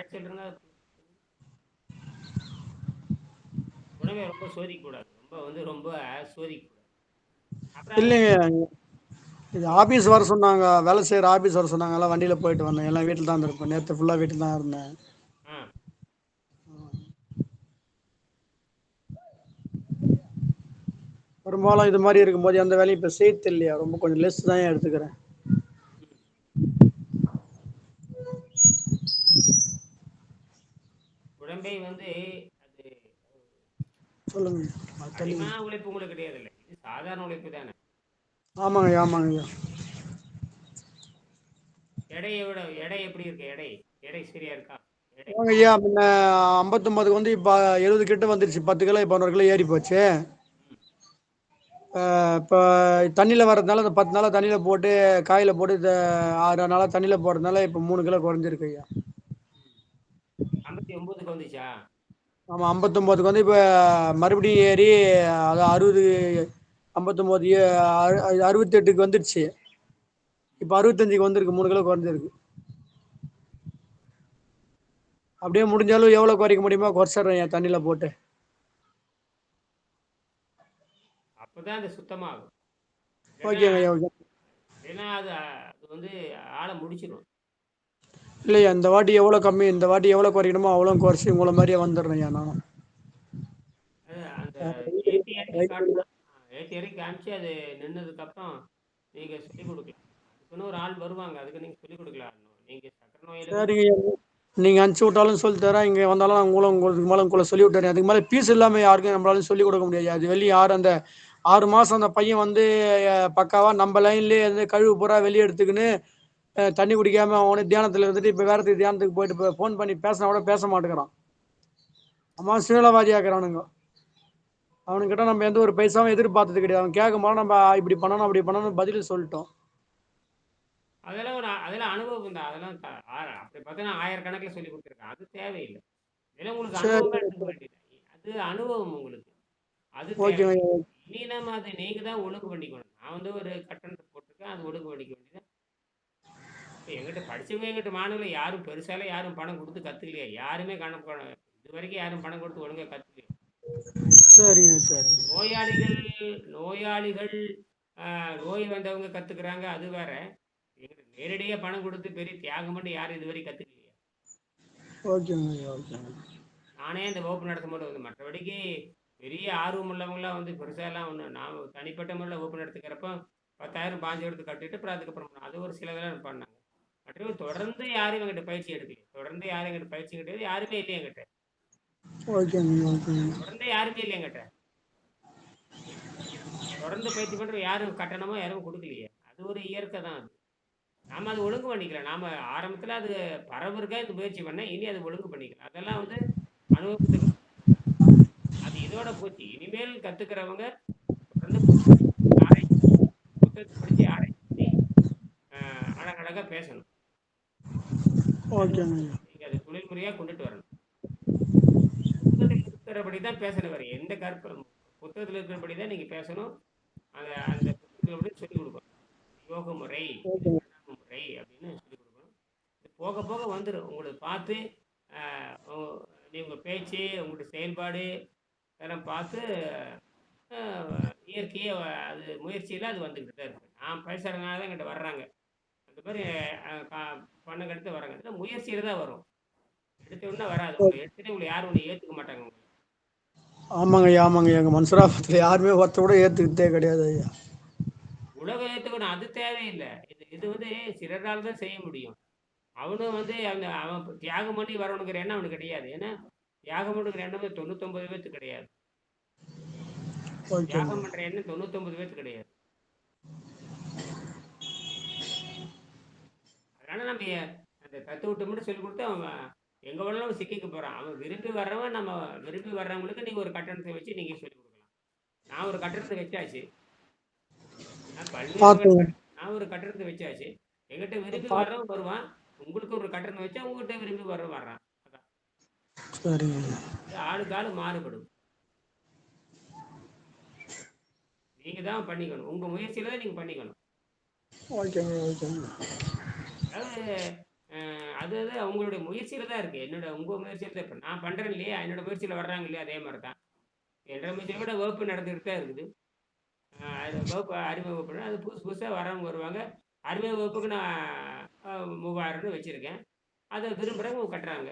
வேலை சொல்றேங்க உணவை ரொம்ப சோதிக்கக்கூடாது. ரொம்ப வந்து ரொம்ப சோதிக்கக்கூடாது. இல்லைங்க. இது ஆபீஸ் வர சொன்னாங்க. வேலை செய்யற ஆபீஸ் வர சொன்னாங்க. எல்லாம் வண்டியில போயிட்டு வந்தேன். எல்லாம் வீட்டில் தான் இருப்பேன் நேற்று ஃபுல்லா வீட்டில் தான் இருந்தேன். பெரும்பாலும் இது மாதிரி இருக்கும்போது எந்த வேலையும் இப்போ செய்யறது இல்லையா ரொம்ப கொஞ்சம் லெஸ் தான் எடுத்துக்கிறேன். உடம்பை வந்து அது சொல்லுங்க. கடினமான உழைப்பு உங்களுக்கு கிடையாது இல்லை இது சாதாரண உழைப்பு தானே. ஆமாங்க ஆமாங்க. எடையை விட எடை எப்படி இருக்கு? எடை எடை சரியா இருக்கா? ஐயா முன்ன ஐம்பத்தொம்பதுக்கு வந்து இப்போ எழுபது கிட்ட வந்துருச்சு. பத்து கிலோ பதினோரு கிலோ ஏறி போச்சு. இப்போ தண்ணியில் வர்றதுனால இந்த பத்து நாளாக தண்ணியில் போட்டு காயில் போட்டு ஆறு நாளாக தண்ணியில் போடுறதுனால இப்போ மூணு கிலோ குறைஞ்சிருக்கு ஐயா. ஐம்பத்தி ஒன்பதுக்கு வந்துச்சா? ஆமாம் ஐம்பத்தொம்போதுக்கு வந்து இப்போ மறுபடியும் ஏறி அது அறுபது ஐம்பத்தொம்போது அறுபத்தெட்டுக்கு வந்துடுச்சு. இப்போ அறுபத்தஞ்சுக்கு வந்திருக்கு மூணு கிலோ குறைஞ்சிருக்கு. அப்படியே முடிஞ்சாலும் எவ்வளோ குறைக்க முடியுமோ குறைச்சிட்றேன் என் தண்ணியில் போட்டு. அப்பதான் அது சுத்தமாகும். ஓகேங்க ஓகே. ஏன்னா அது அது வந்து ஆளை முடிச்சிடும் இல்லையா இந்த வாட்டி எவ்வளோ கம்மி இந்த வாட்டி எவ்வளோ குறைக்கணுமோ அவ்வளோ குறைச்சி உங்களை மாதிரியே வந்துடுறேன் நானும். ஏற்றி காமிச்சு அது நின்னதுக்கு அப்புறம் நீங்க சொல்லிக் கொடுக்கலாம். ஒரு ஆள் வருவாங்க அதுக்கு நீங்க சொல்லிக் கொடுக்கலாம். நீங்க சக்கரை நோயில நீங்கள் அனுப்பிச்சி விட்டாலும் சொல்லி தரேன். இங்கே வந்தாலும் நான் உங்களும் உங்களுக்கு மேலே உங்களை சொல்லி விட்டுறேன். அதுக்கு மேலே பீஸ் இல்லாமல் யாருக்கும் நம்மளால சொல்லிக் கொடுக்க முடியாது. அது வெளியே யார் அந்த ஆறு மாதம் அந்த பையன் வந்து அஹ், பக்காவா நம்ம லைன்லேயே இருந்து கழுவு பூரா வெளியே எடுத்துக்கின்னு தண்ணி குடிக்காம அவனே தியானத்தில் இருந்துட்டு இப்போ வேறத்துக்கு தியானத்துக்கு போயிட்டு இப்போ ஃபோன் பண்ணி பேசினா கூட பேச மாட்டேங்கிறான். அம்மா சுயலவாதி ஆக்குறானுங்க. அவனுக்கிட்ட நம்ம எந்த ஒரு பைசாவும் எதிர்பார்த்தது கிடையாது. அவன் கேட்கும்போது நம்ம இப்படி பண்ணணும் அப்படி பண்ணணும் பதில் சொல்லிட்டோம். அதெல்லாம் ஒரு அதெல்லாம் அனுபவம் தான். அதெல்லாம் அப்படி பார்த்தீங்கன்னா ஆயிரக்கணக்கில் சொல்லி கொடுத்துருக்கேன். அது தேவையில்லை. இதெல்லாம் உங்களுக்கு அது அனுபவம் உங்களுக்கு. அது இனி நம்ம அதை நீங்க தான் ஒழுங்கு பண்ணிக்கணும். நான் வந்து ஒரு கட்டணத்தை போட்டிருக்கேன். அது ஒழுங்கு பண்ணிக்க வேண்டியது இப்போ எங்கிட்ட படிச்சவங்க எங்கிட்ட மாணவர்கள் யாரும் பெருசால யாரும் பணம் கொடுத்து கத்துக்கலையா. யாருமே கணக்கு இது வரைக்கும் யாரும் பணம் கொடுத்து ஒழுங்கா கத்துக்கலையா. சரிங்க சரிங்க. நோயாளிகள் நோயாளிகள் நோய் வந்தவங்க கத்துக்கிறாங்க அது வேற. எங்கிட்ட நேரடியா பணம் கொடுத்து பெரிய தியாகம் பண்ணி யாரும் இது வரைக்கும் கத்துக்கலையா. ஓகேங்க ஓகேங்க. நானே அந்த வகுப்பு நடத்தும் போது வந்து மற்றபடிக்கு பெரிய ஆர்வம் உள்ளவங்களாம் வந்து பெருசாலாம் ஒன்று நான் தனிப்பட்ட முறையில் வகுப்பு நடத்துக்கிறப்ப பத்தாயிரம் பாஞ்சு எடுத்து கட்டிட்டு அப்புறம் அதுக்கப்புறம் அது ஒரு சிலதெல்லாம் பண்ணாங்க. மற்றபடி தொடர்ந்து யாரும் எங்கிட்ட பயிற்சி எடுக்கல. தொடர்ந்து யாரும் எங்கிட்ட பயிற்சி கிடையாது யாருமே இல்லை எங்கிட்ட தொடர்ந்து யாருமே இல்லை எங்கிட்ட தொடர்ந்து பயிற்சி பண்ற யாரும் கட்டணமோ யாரும் கொடுக்கலையே. அது ஒரு இயற்கை தான் அது. நாம அது ஒழுங்கு பண்ணிக்கலாம் நாம ஆரம்பத்துல அது பரவருக்கா இது முயற்சி பண்ணேன். இனி அது ஒழுங்கு பண்ணிக்கலாம் அதெல்லாம் வந்து அனுபவத்துக்கு அது இதோட போச்சு. இனிமேல் கத்துக்கிறவங்க தொடர்ந்து புத்தகத்தை படிச்சு அழகழகா பேசணும். நீங்க அது தொழில் முறையா கொண்டுட்டு வரணும். புத்தகத்தில் இருக்கிறபடி தான் பேசணும் வேற எந்த கற்ப புத்தகத்தில் இருக்கிறபடி தான் நீங்க பேசணும். அந்த அந்த புத்தகத்தில் சொல்லிக் கொடுக்கணும். யோக முறை முறை அப்படின்னு சொல்லிக் கொடுக்கணும். போக போக வந்துடும் உங்களுக்கு பார்த்து ஆஹ், உங்க- நீங்க பேச்சு உங்களுடைய செயல்பாடு இதெல்லாம் பார்த்து இயற்கையே அது முயற்சியில் அது வந்துக்கிட்டு தான் இருக்கு. நான் பேசுகிறதுனால தான் எங்கிட்ட வர்றாங்க. ஆஹ், கா- பண்ண கடுத்து வராங்க. இதெல்லாம் முயற்சியில் தான் வரும். எடுத்த உடனே வராது. எடுத்துட்டு உங்களை யாரும் உன்னை ஏற்றுக்க மாட்டாங்க. ஆமாங்க ஐயா ஆமாங்க ஐயா. எங்கள் மன்சராபத்தில் யாருமே ஒருத்த கூட ஏற்றுக்கிட்டே கிடையாது ஐயா. உலகம் ஏற்றுக்கணும் அது தேவையில்லை. இது இது வந்து சிலரால் தான் செய்ய முடியும். அவனும் வந்து அந்த அவன் தியாகம் பண்ணி வரணுங்கிற எண்ணம் அவனுக்கு கிடையாது. ஏன்னா தியாகம் பண்ணுங்கிற எண்ணம் வந்து தொண்ணூத்தொன்பது பேருக்கு கிடையாது. தியாகம் பண்ற எண்ணம் தொண்ணூத்தொன்பது பேருக்கு கிடையாது. அதனால நம்ம அந்த தத்துவத்தை மட்டும் சொல்லி கொடுத்து அவன் எங்க வேணாலும் சிக்கிக்க போறான். அவன் விரும்பி வர்றவன் நம்ம விரும்பி வர்றவங்களுக்கு நீங்க ஒரு கட்டணத்தை வச்சு நீங்க சொல்லி கொடுக்கலாம். நான் ஒரு கட்டணத்தை வச்சாச்சு. நான் பல்வேறு ஒரு கட்டணத்தை வச்சாச்சு. எங்கிட்ட விரும்பி வர்றவன் வருவான். உங்களுக்கு ஒரு கட்டணம் வச்சா உங்ககிட்ட விரும்பி வர்றவன் வர்றான். ஆளுக்கு ஆளு மாறுபடும். நீங்க தான் பண்ணிக்கணும். உங்க முயற்சியில தான் நீங்க பண்ணிக்கணும். அதாவது அது அது அவங்களுடைய முயற்சியில தான் இருக்கு. என்னோட உங்க முயற்சியில தான் இப்போ நான் பண்றேன் இல்லையா? என்னோட முயற்சியில வர்றாங்க இல்லையா? அதே மாதிரி தான் என்னோட முயற்சியை விட வகுப்பு நடந்துகிட்டு தான் இருக்குது. அது வகுப்பு அறிமுக வகுப்புனா அது புதுசு புதுசாக வரவங்க வருவாங்க. அறிமுக வகுப்புக்கு நான் மூவாயிரம்னு வச்சுருக்கேன். அதை விரும்புகிறவங்க கட்டுறாங்க.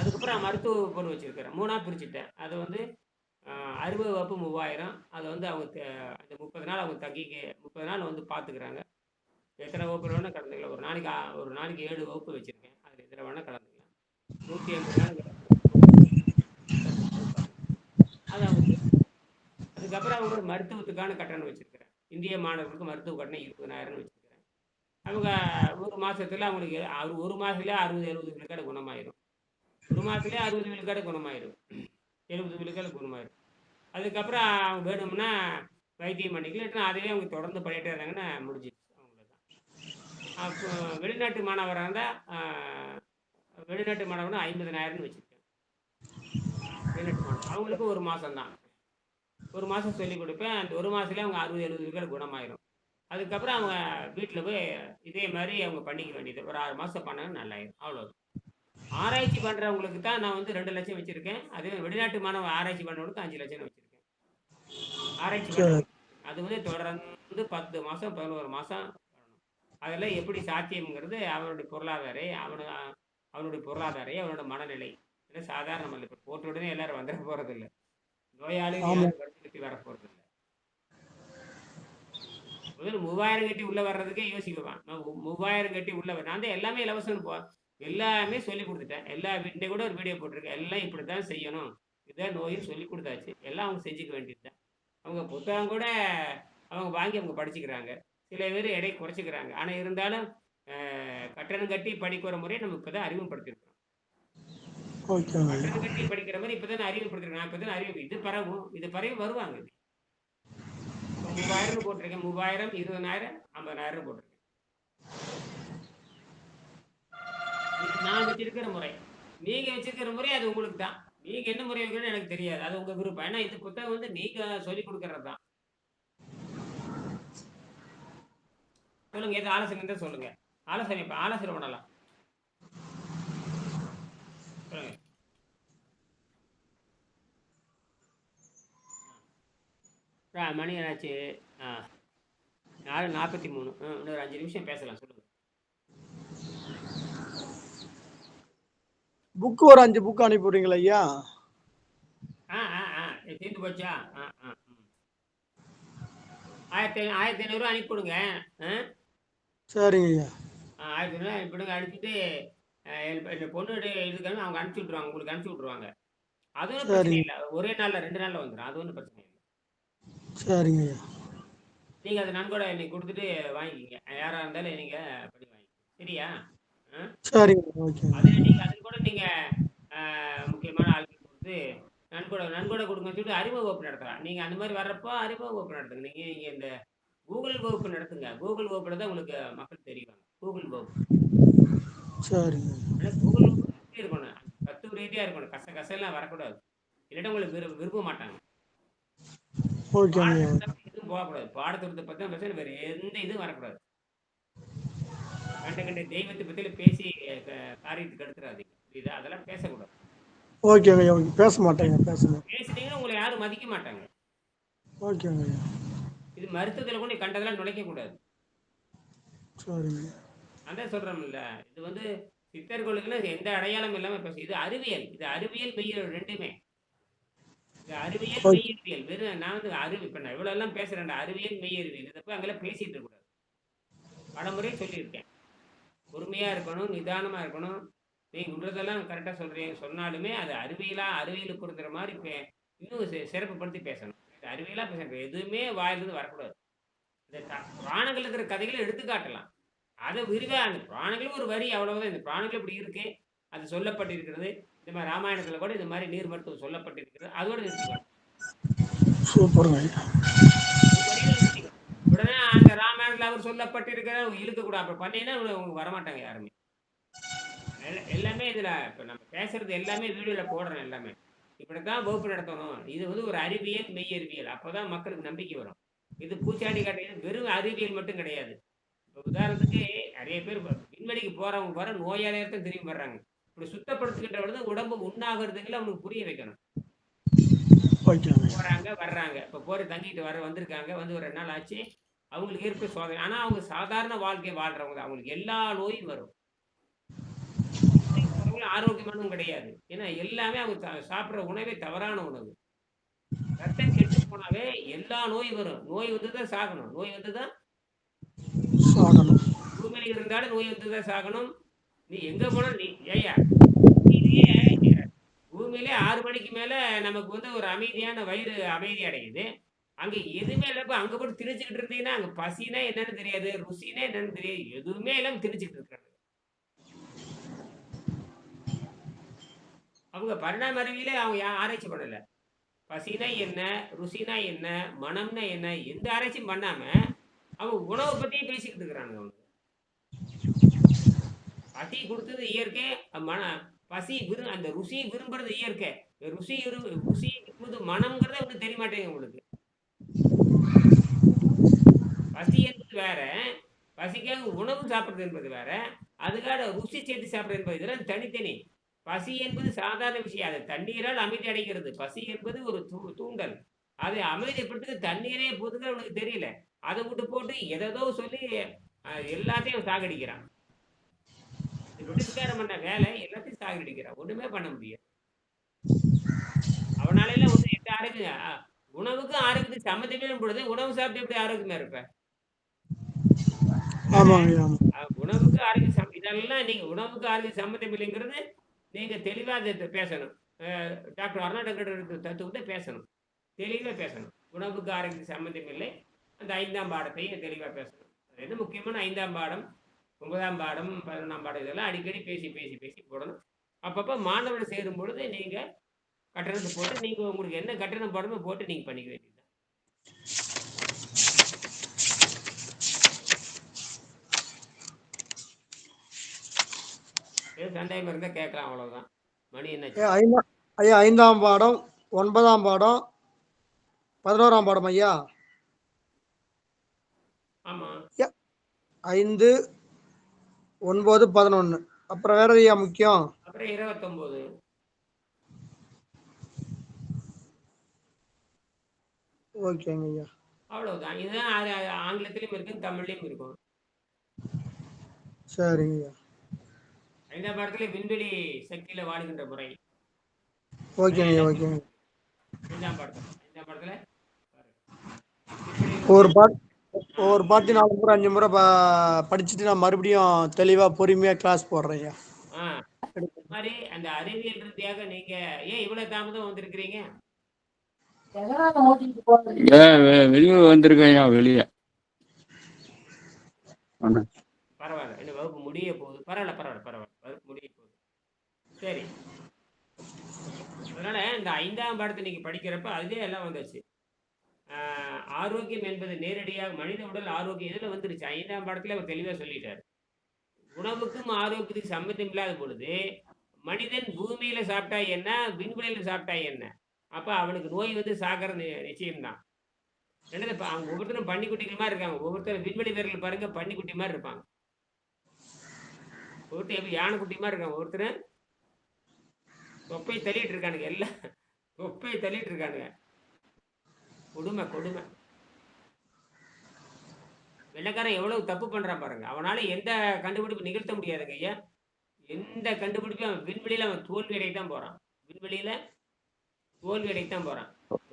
அதுக்கப்புறம் மருத்துவ பொருள் வச்சுருக்கிறேன். மூணாக பிரிச்சுட்டேன். அது வந்து அறுபது வகுப்பு மூவாயிரம் அதை வந்து அவங்க அந்த முப்பது நாள் அவங்க தங்கிக்க முப்பது நாள் வந்து பார்த்துக்கிறாங்க எத்தனை வகுப்பு வேணால் கலந்துக்கலாம் ஒரு நாளைக்கு ஒரு நாளைக்கு ஏழு வகுப்பு வச்சுருக்கேன். அதில் எத்தனை வேணால் கலந்துக்கலாம். நூற்றி ஐம்பது நாள் அது அவங்க அதுக்கப்புறம் அவங்க மருத்துவத்துக்கான கட்டணம் வச்சுருக்கிறேன். இந்திய மாணவர்களுக்கு மருத்துவ கட்டணம் இருபதாயிரம்னு வச்சுருக்கிறேன். அவங்க ஒரு மாதத்தில் அவங்களுக்கு அறு- ஒரு மாதத்துலேயே அறுபது எழுபது விழுக்காடு குணமாயிரும். ஒரு மாதத்துலேயே அறுபது விழுக்காடு குணமாயிரும். எழுபது விழுக்காடு குணமாயிரும். அதுக்கப்புறம் அவங்க வேணும்னா வைத்தியம் பண்ணிக்கலாம். இல்லைன்னா அதுவே அவங்க தொடர்ந்து பண்ணிகிட்டே இருந்தாங்கன்னா முடிஞ்சு வெளிநாட்டு மாணவராக இருந்தால் வெளிநாட்டு மாணவனா ஐம்பதனாயிரம்னு வச்சுருக்கேன் வெளிநாட்டு மாணவர் அவங்களுக்கு ஒரு மாதம் தான் ஒரு மாதம் சொல்லி கொடுப்பேன். அந்த ஒரு மாதத்துலேயே அவங்க அறுபது எழுபது விழுக்காடு குணமாயிரும். அதுக்கப்புறம் அவங்க வீட்டில் போய் இதே மாதிரி அவங்க பண்ணிக்க வேண்டியது. ஒரு ஆறு மாதம் பண்ணாங்க நல்லாயிரும். அவ்வளோதான் ஆராய்ச்சி பண்ணுறவங்களுக்கு தான் நான் வந்து ரெண்டு லட்சம் வச்சுருக்கேன். அதே வெளிநாட்டு மாணவ ஆராய்ச்சி பண்ணுறவங்களுக்கு அஞ்சு லட்சம் வச்சுருக்கேன். ஆராய்ச்சி. அது வந்து தொடர்ந்து பத்து மாதம் பதினோரு மாதம் அதெல்லாம் எப்படி சாத்தியம்ங்கிறது அவனுடைய பொருளாதார அவனு அவனுடைய பொருளாதார அவனோட மனநிலை. இல்லை சாதாரண இல்லை. இப்போ போட்ட உடனே எல்லாரும் வந்துட போகிறது இல்லை வரிசை கட்டி வர போகிறது இல்லை முதல்ல மூவாயிரம் கட்டி உள்ள வர்றதுக்கே யோசிக்குவான் நான் மூவாயிரம் கட்டி உள்ள வர நான் தான் எல்லாமே இலவசம்னு போ எல்லாமே சொல்லி கொடுத்துட்டேன். எல்லா வீட்டையும் கூட ஒரு வீடியோ போட்டிருக்கேன். எல்லாம் இப்படி தான் செய்யணும். இதான் நோயின்னு சொல்லி கொடுத்தாச்சு. எல்லாம் அவங்க செஞ்சுக்க வேண்டியது தான் அவங்க புத்தகம் கூட அவங்க வாங்கி அவங்க படிச்சுக்கிறாங்க. சில பேர் எடை குறைச்சிக்கிறாங்க. ஆனால் இருந்தாலும் கட்டணம் கட்டி படிக்கிற முறையை நம்ம இப்போ தான் அறிமுகப்படுத்திருக்கோம் கட்டணம் கட்டி படிக்கிற மாதிரி இப்போ தான் அறிமுகப்படுத்திருக்கேன். நான் இப்போ தான் அறிவு இது பரவும். இது பரவி வருவாங்க மூவாயிரம் போட்டிருக்கேன். மூவாயிரம் இருபதாயிரம் ஐம்பதாயிரம் போட்டிருக்கேன். இது நான் வச்சிருக்கிற முறை. நீங்க வச்சிருக்கிற முறை அது உங்களுக்கு தான் நீங்க என்ன முறை வைக்கணும்னு எனக்கு தெரியாது. அது உங்க விருப்பம். ஏன்னா இந்த புத்தகம் வந்து நீங்க சொல்லி கொடுக்கறது தான் சொல்லுங்க எது ஆலோசனை இருந்தா சொல்லுங்க. ஆலோசனை இப்ப ஆலோசனை பண்ணலாம். சொல்லுங்க. மணி என்னாச்சு ஆ நாலு நாற்பத்தி மூணு. இன்னொரு அஞ்சு நிமிஷம் பேசலாம் சொல்லுங்க. புக்கு ஒரு அஞ்சு புக்கு அனுப்பி விடுறீங்களா ஐயா. ஆ ஆ தீர்ந்து போச்சா? ஆ ஆ. ஆயிரத்தி ஆயிரத்தி ஐநூறுரூவா அனுப்பிவிடுங்க. ஆ சரிங்க ஐயா. அனுப்பிட்டு ஆ, என் என் பொண்ணு இதுக்கான அவங்க அனுப்பிச்சி விட்ருவாங்க உங்களுக்கு அனுப்பிச்சி விட்ருவாங்க அது ஒன்றும் பிரச்சனை. இல்லை. ஒரே நாளில் ரெண்டு நாளில் வந்துடும் அது ஒன்றும் பிரச்சனை இல்லை. சரிங்க ஐயா. நீங்கள் அதை நன்கொடை இன்னைக்கு கொடுத்துட்டு வாங்கிக்கிங்க. யாராக இருந்தாலும் நீங்கள் பண்ணி வாங்கிக்கோங்க. சரியா? சரிங்க ஓகேங்க அதில் நீங்கள் அதில் கூட நீங்கள் முக்கியமான ஆளுக்கு கொடுத்து நன்கொடை நன்கொடை கொடுங்கன்னு சொல்லிட்டு அறிமுக வகுப்பு நடத்தலாம் நீங்கள் அந்த மாதிரி வர்றப்போ அறிமுக வகுப்பு நடத்துங்க. நீங்கள் இங்கே இந்த கூகுள் வகுப்பு நடத்துங்க. கூகுள் வகுப்பில் தான் உங்களுக்கு மக்கள் தெரிவாங்க. கூகுள் வகுப்பு. சரிங்க கூகுள் இருக்கணும். தத்துவ ரீதியாக இருக்கணும். கச கசெல்லாம் வரக்கூடாது. இல்லாட்டா உங்களுக்கு விரு விரும்ப மாட்டாங்க. எதுவும் போகக்கூடாது. பாடத்திட்டத்தை தான் பேசணும் வேறு எந்த இதுவும் வரக்கூடாது. கண்ட கண்ட தெய்வத்தை பற்றி பேசி காரியத்துக்கு எடுத்துடாதீங்க புரியுதா? அதெல்லாம் பேசக்கூடாது. ஓகேங்க ஓகே. பேச மாட்டேங்க பேச மாட்டேன் பேசிட்டீங்கன்னா உங்களை யாரும் மதிக்க மாட்டாங்க. ஓகேங்க இது மருத்துவத்தில் கூட கண்டதெல்லாம் நுழைக்க கூடாது. சரிங்க. அதான் சொல்றோம்ல இது வந்து சித்தர்களுக்குன்னு எந்த அடையாளம் இல்லாம பேச இது அறிவியல் இது அறிவியல் மெய்யியல் ரெண்டுமே. இது அறிவியல். மெய்யியல் வெறும் நான் வந்து அறிவு இப்ப நான் இவ்வளவு எல்லாம் பேசுறேன் அறிவியல் மெய்யறிவியல் இதை போய் அங்கெல்லாம் பேசிட்டு இருக்க கூடாது. பல முறை சொல்லியிருக்கேன். பொறுமையா இருக்கணும் நிதானமா இருக்கணும். நீங்க உள்ளதெல்லாம் கரெக்டா சொல்றீங்க சொன்னாலுமே அது அறிவியலா அறிவியலுக்கு பொறுத்துற மாதிரி இன்னும் சிறப்புப்படுத்தி பேசணும். இது அறிவியலா பேசணும் எதுவுமே வாயிலிருந்து வரக்கூடாது. இந்த புராணங்கள் இருக்கிற கதைகளை எடுத்து காட்டலாம். அதை விரிவா அந்த புராணங்களும் ஒரு வரி அவ்வளவுதான். இந்த புராணங்கள் இப்படி இருக்கு. அது சொல்லப்பட்டிருக்கிறது. இந்த மாதிரி ராமாயணத்துல கூட இந்த மாதிரி நீர் மருத்துவம் சொல்லப்பட்டிருக்கிறது. அதோட நிறுத்திக்கலாம். உடனே அந்த ராமாயணத்துல அவர் சொல்லப்பட்டிருக்கிற இழுக்க கூட அப்ப பண்ணீங்கன்னா உங்க- உங்க வரமாட்டாங்க யாருமே. எல்லா- எல்லாமே இதுல இப்ப நம்ம பேசுறது எல்லாமே வீடியோல போடுறோம் எல்லாமே. இப்படித்தான் வகுப்பு நடத்தணும் இது வந்து ஒரு அறிவியல் மெய் அறிவியல் அப்பதான் மக்களுக்கு நம்பிக்கை வரும் இது பூச்சாண்டி காட்டுறது வெறும் அறிவியல் மட்டும் கிடையாது இப்ப உதாரணத்துக்கு நெறைய பேர் விண்வெளிக்கு போறவங்க வர நோயாளியா தான் திரும்பி வர்றாங்க. இப்படி சுத்தப்படுத்துகின்ற பொழுது உடம்பு உண்ணாகுறதுக்குள்ள அவனுக்கு புரிய வைக்கணும். போறாங்க, வர்றாங்க. இப்ப போய் தங்கிட்டு வர வந்திருக்காங்க. வந்து ஒரு 2 நாள் ஆச்சு. அவங்களுக்கு ஏற்ப சோதனை. ஆனா அவங்க சாதாரண வாழ்க்கை வாழ்றவங்க. அவங்களுக்கு எல்லா நோயும் வரும். ஆரோக்கியமானவங்க கிடையாது. ஏன்னா எல்லாமே அவங்க சாப்பிடுற உணவே தவறான உணவு. ரத்தம் கெட்டு போனாவே எல்லா நோயும் வரும். நோய் வந்து தான் சாகணும். நோய் வந்து தான். பூமியில இருந்தாலும் நோய் வந்து தான் சாகணும். நீ எங்க போனாலும் நீ பூமியிலேயே பூமியிலே 6 மணிக்கு மேல நமக்கு வந்து ஒரு அமைதியான வயிறு அமைதி அடையுது. அங்க எதுவுமே இல்ல அங்க போட்டு திணிச்சுக்கிட்டு இருந்தீங்கன்னா, அங்க பசின்னா என்னன்னு தெரியாது. ருசின்னா என்னன்னு தெரியாது. எதுவுமே இல்லாம திணிச்சுக்கிட்டு இருக்காங்க. அவங்க பரிணாம அறிவியலே அவங்க ஆராய்ச்சி பண்ணலை பசினா என்ன? ருசினா என்ன? மனம்னா என்ன? எந்த ஆராய்ச்சியும் பண்ணாம, அவங்க உணவை பத்தியே பேசிக்கிட்டு இருக்கிறாங்க அவங்க. பசி கொடுத்தது இயற்கை. மன பசி விரு அந்த ருசி விரும்புறது இயற்கை. ருசி ருசி விரும்புவது மனம்ங்கிறத அவங்களுக்கு தெரிய மாட்டேங்குது உங்களுக்கு. பசி என்பது வேற. பசிக்காக உணவு சாப்பிட்றது என்பது வேற. அதுக்காக ருசி சேர்த்து சாப்பிட்றது என்பது இதெல்லாம் தனித்தனி. பசி என்பது சாதாரண விஷயம். அது தண்ணீரால் அமைதி அடைகிறது. பசி என்பது ஒரு தூ தூண்டல். அதை அமைதிப்படுத்த தண்ணீரே போதுன்னு அவனுக்கு தெரியல. அத விட்டு போட்டு எதேதோ சொல்லி எல்லாத்தையும் சாகடிக்கிறான். பிரிட்டிஷ்காரன் பண்ண வேலை எல்லாத்தையும் சாகடிக்கிறான். ஒண்ணுமே பண்ண முடியாது. அவனால எல்லாம் ஒண்ணும் எந்த ஆரோக்கியம் உணவுக்கும் ஆரோக்கியத்துக்கும் சம்மந்தமே பொழுது, உணவு சாப்பிட்டு எப்படி ஆரோக்கியமா இருப்ப? உணவுக்கு ஆரோக்கியம் இதெல்லாம் நீங்க உணவுக்கு ஆரோக்கியம் சம்மந்தம் இல்லைங்கிறது, நீங்கள் தெளிவாக பேசணும். டாக்டர் அருணாடகருக்கு தத்துவத்தை பேசணும். தெளிவாக பேசணும். உணவுக்கு ஆரோக்கியத்துக்கு சம்மந்தம் இல்லை. அந்த ஐந்தாம் பாடத்தையும் தெளிவாக பேசணும். அது என்ன முக்கியமான ஐந்தாம் பாடம், ஒன்பதாம் பாடம், 11ஆம் பாடம் இதெல்லாம் அடிக்கடி பேசி, பேசி, பேசி போடணும். அப்பப்போ மாணவர்கள் சேரும் பொழுது நீங்கள் கட்டணத்தை போட்டு, நீங்கள் உங்களுக்கு என்ன கட்டணம் போடணுமோ போட்டு நீங்கள் பண்ணிக்க வேண்டியது ஏதும் சந்தேகம் இருந்தா கேட்கலாம் அவ்வளவுதான். மணி என்னாச்சு? ஐயா ஐந்தா ஐயா 5ஆம் பாடம், 9ஆம் பாடம், 11ஆம் பாடம் ஐயா? ஆமா. 5, 9, 11 அப்புறம் வேற எதுயா முக்கியம்? அப்புறம் 29. ஓகேங்க ஐயா. அவ்வளவுதான். இதுதான் அது ஆங்கிலத்திலயும் இருக்கும், தமிழ்லயும் இருக்கும். சரிங்க ஐயா. 5ஆம் பாடத்திலே விண்வெளி சக்தியில வாழுகின்ற முறை. ஓகேங்க ஐயா. ஓகேங்க. 5ஆம் பாடத்துல 5ஆம் பாடத்துல ஒரு பாட் ஒரு பாட்டு 4 முறை, 5 முறை படிச்சுட்டு நான் மறுபடியும் தெளிவா பொறுமையா கிளாஸ் போடுறேன் மாரி அந்த அறிவியல் ரீதியாக நீங்க ஏன் இவ்வளவு தாமதம் வந்திருக்கிறீங்க? ஏன் வெ- வெளியூர் வந்திருக்கேன்யா வெளியே. பரவால்ல. இன்னும் வகுப்பு முடிய போகுது. பரவால்ல, பரவால்ல, பரவால்ல. சரி. அதனால இந்த ஐந்தாம் பாடத்தை நீங்க படிக்கிறப்ப அதுவே எல்லாம் வந்துருச்சு. ஆரோக்கியம் என்பது நேரடியாக மனித உடல் ஆரோக்கியம் இதில் வந்துருச்சு. ஐந்தாம் பாடத்தில் அவர் தெளிவாக சொல்லிட்டாரு. உணவுக்கும் ஆரோக்கியத்துக்கும் சம்மந்தம் இல்லாத பொழுது, மனிதன் பூமியில சாப்பிட்டா என்ன? விண்வெளியில சாப்பிட்டா என்ன? அப்ப அவனுக்கு நோய் வந்து சாகிற நி நிச்சயம் தான். என்னது அவங்க ஒவ்வொருத்தரும் பன்னிக்குட்டிகள் மாதிரி இருக்காங்க. ஒவ்வொருத்தரும் விண்வெளி வீரர்கள் பாருங்க பன்னிக்குட்டி மாதிரி இருப்பாங்க. ஒவ்வொருத்தர் எப்படி யானைக்குட்டி மாதிரி இருக்கான். ஒவ்வொருத்தரும் தொப்பைய தள்ளிட்டு இருக்கானுங்க எல்லாம். தொப்பைய தள்ளிட்டு இருக்கானுங்க. கொடுமை, கொடுமை. வெள்ளைக்காரன் எவ்வளவு தப்பு பண்றான் பாருங்க. அவனால எந்த கண்டுபிடிப்பும் நிகழ்த்த முடியாதுங்க ஐயா. எந்த கண்டுபிடிப்பும் அவன் விண்வெளியில அவன் தோல்வி அடைய தான் போறான். விண்வெளியில தோல்வி அடைய தான் போறான்.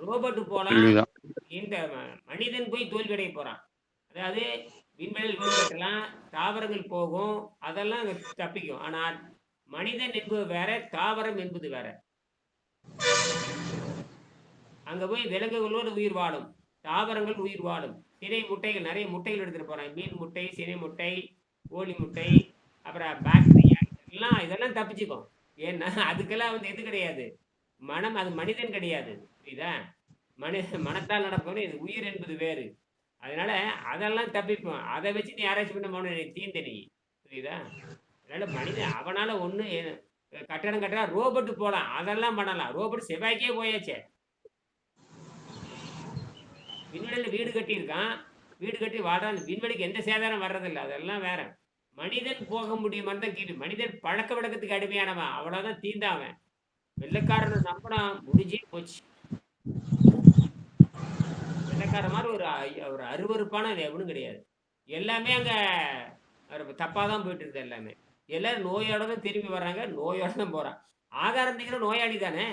ரோபோட் போலாம். இந்த மனிதன் போய் தோல்வி அடைய போறான். அதாவது விண்வெளியில் தாவரங்கள் போகும், அதெல்லாம் தப்பிக்கும். ஆனால் மனிதன் என்பது வேற, தாவரம் என்பது வேற. அங்க போய் விலங்குகளோடு உயிர் வாழும். தாவரங்கள் உயிர் வாழும். சினை முட்டைகள் நிறைய முட்டைகள் எடுத்துட்டு போறான். மீன் முட்டை, சினை முட்டை, கோழி முட்டை, அப்புறம் பாக்டீரியா இதெல்லாம் இதெல்லாம் தப்பிச்சுக்கும். ஏன்னா அதுக்கெல்லாம் வந்து எது கிடையாது. மனம் அது மனிதன் கிடையாது. புரியுதா? மனித மனத்தால் நடப்பவனே இது உயிர் என்பது வேறு. அதனால அதெல்லாம் தப்பிப்போம் அதை வச்சு நீ ஆராய்ச்சி பண்ண போன தீந்தனி புரியுதா? அதனால் மனிதன் அவனால ஒண்ணும் எ கட்டடம் ரோபோட்டு போகலாம் அதெல்லாம் பண்ணலாம். ரோபோட் செவ்வாய்க்கே போயாச்சே. விண்வெளியில வீடு கட்டியிருக்கான். வீடு கட்டி வாழ்றான். விண்வெளிக்கு எந்த சேதாரம் வர்றதில்ல. அதெல்லாம் வேற. மனிதன் போக முடியுமான்னு தான் கேள்வி. மனிதன் பழக்க வழக்கத்துக்கு அடிமையானவன். அவ்வளோதான் தீந்தாவன் வெள்ளைக்காரனை நம்பினா முடிஞ்சே போச்சு. வெள்ளக்கார மாதிரி ஒரு ஒரு அருவருப்பான எவனும் கிடையாது. எல்லாமே அங்கே தப்பாக தான் போயிட்டு இருக்குது எல்லாமே. எல்லாரும் நோயோட தான் திரும்பி வர்றாங்க நோயோட தான் போறான் ஆகாரம் திங்கிற நோயாளி தானே?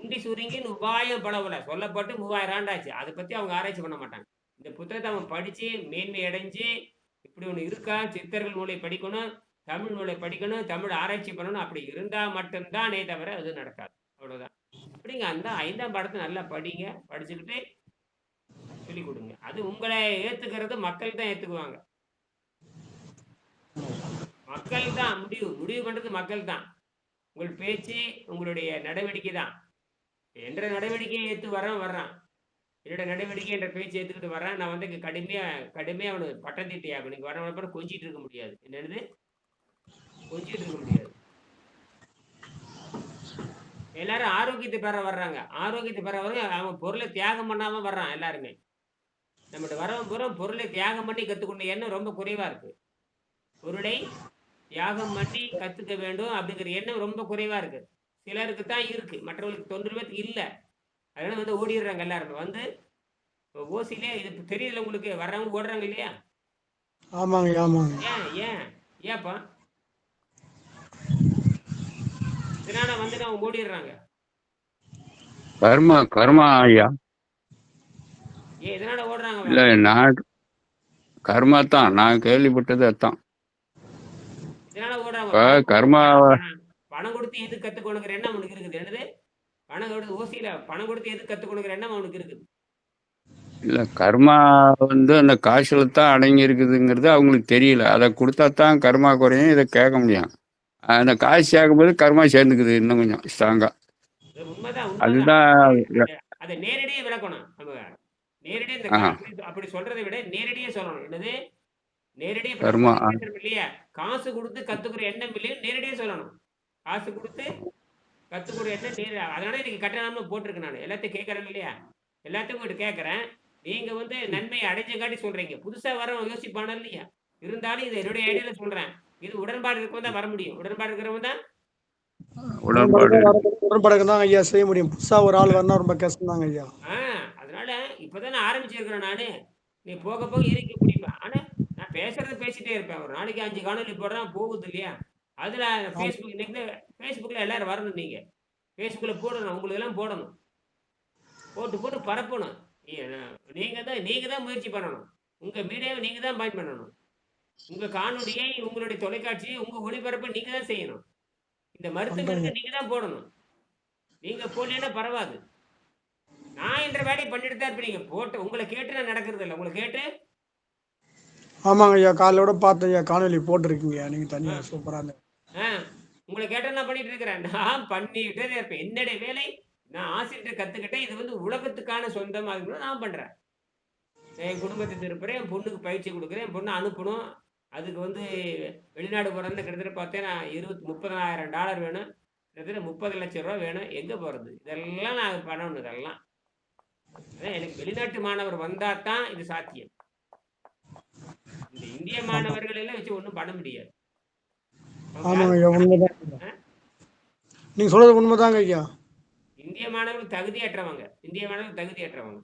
உண்டி சுருங்கி உபாயம் பலவல சொல்லப்பட்டு மூவாயிரம் ஆண்டாச்சு அதை பத்தி அவங்க ஆராய்ச்சி பண்ண மாட்டாங்க. இந்த புத்தகத்தை அவன் படிச்சு மேன்மை அடைஞ்சு இப்படி ஒண்ணு இருக்கா? சித்தர்கள் நூலை படிக்கணும் தமிழ் நூலை படிக்கணும் தமிழ் ஆராய்ச்சி பண்ணணும். அப்படி இருந்தா மட்டும்தானே தவிர அது நடக்காது. அவ்வளவுதான். அப்படிங்க அந்த ஐந்தாம் பாடத்தை நல்லா படிங்க படிச்சுக்கிட்டு சொல்லிக் கொடுங்க. அது உங்களை ஏத்துக்கிறது மக்கள் தான் ஏத்துக்குவாங்க. மக்கள் தான் முடிவு முடிவு பண்றது மக்கள் தான் உங்கள் பேச்சு உங்களுடைய நடவடிக்கை தான் என்ற நடவடிக்கையை ஏற்று வரான் வர்றான். என்னோட நடவடிக்கை என்ற பேச்சு ஏற்றுக்கிட்டு வர்றான். நான் வந்து கடுமையாக கடுமையாக அவனுக்கு பட்டம் தீட்டியாகும் நீங்க வர அப்புறம் கொஞ்சிட்டு இருக்க முடியாது. என்னது? கொஞ்சிட்டு இருக்க முடியாது. எல்லாரும் ஆரோக்கியத்தை பெற வர்றாங்க. ஆரோக்கியத்தை பெற வர அவன் பொருளை தியாகம் பண்ணாம வர்றான் எல்லாருமே. நம்மகிட்ட வரவன் பூரா பொருளை தியாகம் பண்ணி கற்றுக்கொண்ட எண்ணம் ரொம்ப குறைவா இருக்கு. பொருளை தியாகம் பண்ணி கத்துக்க வேண்டும் அப்படிங்கிற எண்ணம் ரொம்ப குறைவா இருக்கு. சிலருக்கு தான் இருக்கு. மற்றவங்களுக்கு தொண்ணூறு பேருக்கு இல்ல. அதனால வந்து ஓடிடுறாங்க எல்லாரும். வந்து ஓசிலே இது தெரியல உங்களுக்கு? வர்றவங்க ஓடுறாங்க இல்லையா? ஆமாங்க ஆமாங்க. ஏன் ஏன் ஏப்பா? இதனால வந்து அவங்க ஓடிடுறாங்க. கர்மா கர்மா ஐயா. ஏன் இதனால ஓடுறாங்க இல்ல நான் கர்மா தான். நான் கேள்விப்பட்டது அதான். இதனால பணம் கர்மா பணம் பணம் கொடுத்து எது கத்துக்கணுங்கிற எண்ணம் அவனுக்கு இருக்குது? என்னது? பணம் கொடுத்து ஓசியில பணம் கொடுத்து எது கத்துக்கணுங்கிற எண்ணம் அவனுக்கு இருக்குது? இல்ல கர்மா வந்து அந்த காசுல தான் அடங்கி இருக்குதுங்கிறது அவங்களுக்கு தெரியல. அதை கொடுத்தா தான் கர்மா குறையும் இதை கேட்க முடியும். அந்த காசு சேர்க்கும்போது கர்மா சேர்ந்துக்குது இன்னும் கொஞ்சம் ஸ்ட்ராங்கா அதுதான் அதை- நேரடியே விளக்கணும் அப்படி சொல்றதை விட நேரடியே சொல்லணும். என்னது? நேரடியே இல்லையா? காசு கொடுத்து கத்துக்கிற எண்ணம் இல்லையா? நேரடியே சொல்லணும். காசு கொடுத்து கத்துக்கிற எண்ணம் நேர அதனால இன்னைக்கு கட்டணம்னு போட்டிருக்கேன் நான். எல்லாத்தையும் கேட்கறேன் இல்லையா? எல்லாத்தையும் உங்கள்கிட்ட கேட்கறேன் நீங்க வந்து நன்மையை அடைஞ்சங்காட்டி சொல்றீங்க. புதுசா வரவன் யோசிப்பான இல்லையா? இருந்தாலும் இது என்னுடைய ஐடியால சொல்றேன். இது உடன்பாடு இருக்கவன் தான் வர முடியும். உடன்பாடு இருக்கிறவன் தான் உடன்பாடு. தான் ஐயா செய்ய முடியும். புதுசா ஒரு ஆள் வரணும் ரொம்ப கஷ்டம் தாங்க ஐயா அதனால இப்பதான் நான் ஆரம்பிச்சிருக்கிறேன் நானு. நீ போக போக இருக்க முடியுமா? ஆனா நான் பேசுறது பேசிட்டே இருப்பேன். ஒரு நாளைக்கு அஞ்சு காணொலி போடுறேன் போகுது இல்லையா? அதுல ஃபேஸ்புக் இன்னைக்கு ஃபேஸ்புக்கில் எல்லாரும் வரணும் நீங்க. ஃபேஸ்புக்கில் போடணும் உங்களுக்கு எல்லாம் போடணும். போட்டு போட்டு பரப்பணும். நீங்க தான் நீங்க தான் முயற்சி பண்ணணும். உங்க மீடியாவை நீங்க தான் பாயிண்ட் பண்ணணும். உங்க காணொலியை உங்களுடைய தொலைக்காட்சியை உங்க ஒளிபரப்பை நீங்க தான் செய்யணும். இந்த மருத்துவருக்கு நீங்க தான் போடணும். நீங்க போடலைன்னா பரவாது. நான் என்ற வேலையை பண்ணிட்டு தான் இருப்பேன். நீங்க போட்டு உங்களை கேட்டு நான் நடக்கிறது இல்லை உங்களை கேட்டு ஆமாங்க ஐயா காலையோட பார்த்தேன் ஐயா காணொலி போட்டிருக்கீங்க. நீங்க தனியா சூப்பரா இருந்தது. ஆ உங்களை கேட்ட நான் பண்ணிட்டு இருக்கிறேன்? நான் பண்ணிட்டே தான் இருப்பேன். என்னுடைய வேலை நான் ஆசிரியர் கத்துக்கிட்டேன். இது வந்து உலகத்துக்கான சொந்தம் அதுக்கு நான் பண்றேன். என் குடும்பத்தை திருப்புறேன் என் பொண்ணுக்கு பயிற்சி கொடுக்குறேன் என் பொண்ணை அனுப்பணும். அதுக்கு வந்து வெளிநாடு போகிறேன்னு கிட்டத்தட்ட பார்த்தேன் நான் இருபத்தி முப்பதாயிரம் டாலர் வேணும். கிட்டத்தட்ட முப்பது லட்சம் ரூபா வேணும். எங்கே போகிறது இதெல்லாம் நான் பண்ணணும் இதெல்லாம். எனக்கு வெளிநாட்டு மாணவர் வந்தால் தான் இது சாத்தியம். இந்திய மாணவர்கள் எல்லாம் வச்சு ஒன்றும் பண்ண முடியாது. அவங்க ஆமாங்க ஐயா உண்மைதான். நீங்க சொல்றது உண்மைதாங்க ஐயா. இந்திய மாணவர்கள் தகுதியற்றவங்க. இந்திய மாணவர்கள் தகுதியற்றவங்க.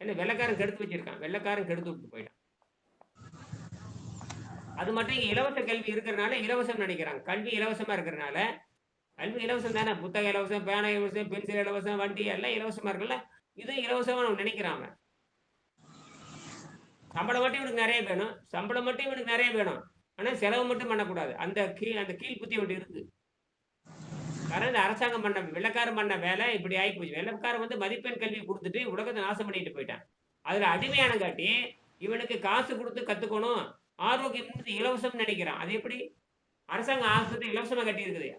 என்ன வெள்ளக்காரன் கெடுத்து வச்சிருக்கான். வெள்ளக்காரன் கெடுத்து விட்டு போயிட்டான். அது மட்டும் இங்க இலவச கல்வி இருக்கிறனால இலவசம் நினைக்கிறாங்க. கல்வி இலவசமா இருக்கிறனால கல்வி இலவசம் தானே. புத்தகம் இலவசம் பேனா இலவசம் பென்சில் இலவசம் வண்டி எல்லாம் இலவசமா இருக்குல்ல? இது இலவசமா அவன் நினைக்கிறாங்க. சம்பளம் மட்டும் இவனுக்கு நிறைய வேணும். சம்பளம் மட்டும் இவனுக்கு நிறைய வேணும். ஆனால் செலவு மட்டும் பண்ணக்கூடாது. அந்த கீழ் அந்த கீழ் புத்தி ஒன்று இருக்கு. காரணம் இந்த அரசாங்கம் பண்ண வெள்ளக்காரன் பண்ண வேலை இப்படி ஆகி போச்சு. வெள்ளக்காரன் வந்து மதிப்பெண் கல்வி கொடுத்துட்டு உலகத்தை நாசம் பண்ணிட்டு போயிட்டான். அதில் அடிமையான காட்டி இவனுக்கு காசு கொடுத்து கற்றுக்கணும் ஆரோக்கியம் இலவசம்னு இலவசம் நினைக்கிறான். அது எப்படி? அரசாங்கம் ஆஸ்பத்திரி இலவசமாக கட்டியிருக்குது.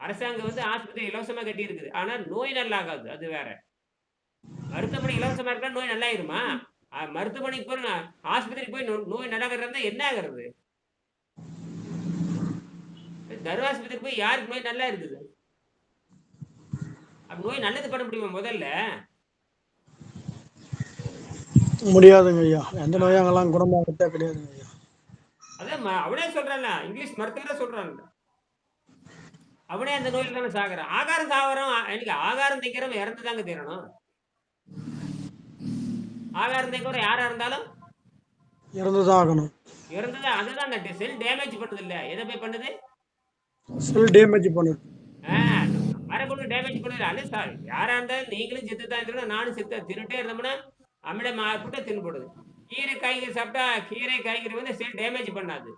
அரசாங்கம் வந்து ஆஸ்பத்திரி இலவசமாக கட்டியிருக்குது. ஆனால் நோய் நல்லா ஆகாது அது வேற. மருத்துவமனை இலவசமாக இருக்கா நோய் நல்லாயிருமா? மருத்துவமனைக்கு போய் ஆஸ்பத்திரிக்கு போய் நோய் நல்லாகிறது என்ன ஆகுறது? தர்வாஸ்பத்திரிக்கு போய் யாருக்கு நோய் நல்லா இருக்குது? அப்ப நோய் நல்லது பண்ண முடியுமா முதல்ல? முடியாதுங்க ஐயா. எந்த நோயும் அங்கெல்லாம் குணமாகத்தே கிடையாதுங்க ஐயா. அதான் அவனே சொல்றான்ல. இங்கிலீஷ் மருத்துவரே சொல்றான்ல. அவனே அந்த நோயில் தானே சாகுறான். ஆகாரம் சாகுறோம் எனக்கு ஆகாரம் திங்கிறவன் இறந்து தாங்க தீரணும் ஆகாரம் திங்கிறவன் யாரா இருந்தாலும்? இறந்து தான் ஆகணும் இறந்தது? அதுதான் அந்த செல் டேமேஜ் பண்ணுது இல்ல எதை போய் பண்ணுது? செல் டேமேஜ் பண்ணுது. மரபணு டேமேஜ் பண்ணுது. அது சார் யாரா இருந்தாலும் நீங்களும் செத்து தான் இருக்கணும் நானும் செத்து தின்னுட்டே இருந்தோம்னா அமிலம் ஆப்பிட்டு தின்னுபடுது கீரை காய்கறி சாப்பிட்டா கீரை காய்கறி வந்து செல் டேமேஜ் பண்ணாது.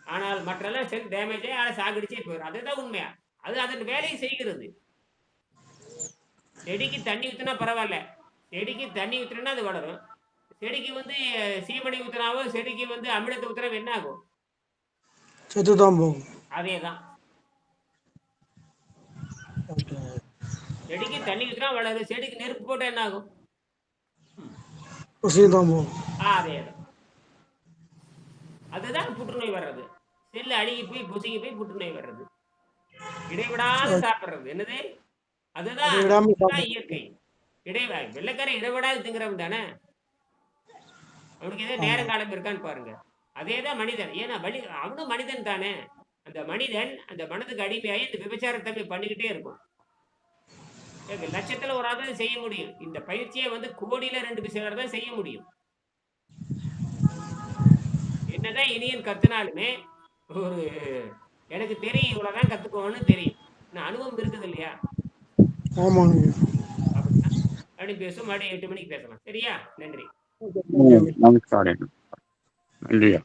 ஆனால் மற்றெல்லாம் செல் டேமேஜே அதை சாகடிச்சே போயிடும் அதுதான் உண்மையா? அது அதன் வேலையை செய்கிறது. செடிக்கு தண்ணி ஊற்றினா பரவாயில்ல. செடிக்கு தண்ணி ஊற்றினா அது வளரும். செடிக்கு வந்து சீமணி ஊற்றினாவோ செடிக்கு வந்து அமிலத்தை ஊற்றினாவோ என்ன ஆகும் செத்து தான் போகும். அதே தான் செடிக்கு தண்ணி ஊற்றினா வளரும் செடிக்கு நெருப்பு போட்டால் என்ன ஆகும் அதே தான் அதுதான். புற்றுநோய் வர்றது. செல்லு அழுகி போய் புசுங்கி போய் புற்றுநோய் வர்றது. இடைவிடாது சாப்பிடுறது. என்னது? அதுதான் இயற்கை. இடை வெள்ளைக்காரன் இடைவிடாது திங்கிறவன் தானே? அவனுக்கு ஏதோ நேரம் காலம் இருக்கான்னு பாருங்க. அதே தான் மனிதன். ஏன்னா வழி அவனும் மனிதன் தானே. அந்த மனிதன் அந்த மனதுக்கு அடிமையாகி இந்த விபச்சாரத்தன்மை பண்ணிக்கிட்டே இருக்கும். லட்சத்துல ஒரு ஆள் தான் செய்ய முடியும். இந்த பயிற்சியை வந்து கோடியில ரெண்டு பேர் தான் செய்ய முடியும். என்னதான் இனியன் கத்துனாலுமே ஒரு எனக்கு தெரியும் இவ்வளவுதான் கத்துக்கோன்னு தெரியும். நான் அனுபவம் இருக்குது இல்லையா? ஆமாங்க. அப்படி பேசுவோம். மறுபடியும் எட்டு மணிக்கு பேசலாம். சரியா? நன்றி. நமஸ்காரம் நன்றியா?